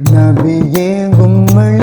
நபியே உம்மல்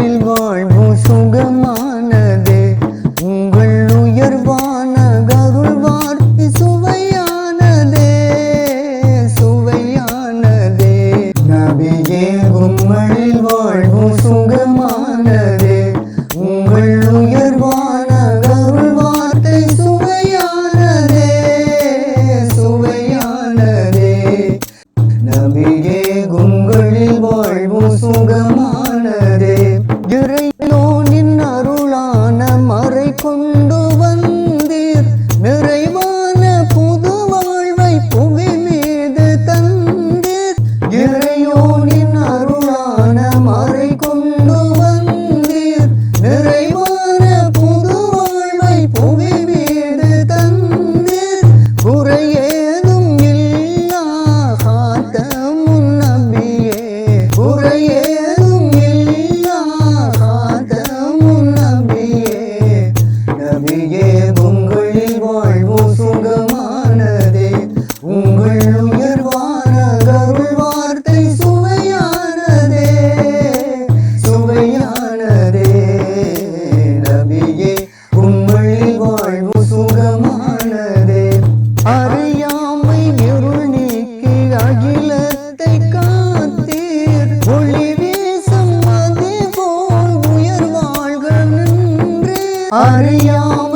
நபியே உம் 好人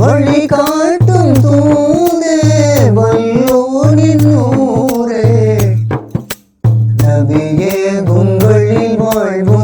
வழி காட்டும் தூதே வல்லோரின் நூரே நபியே உங்களில் வாழ்வு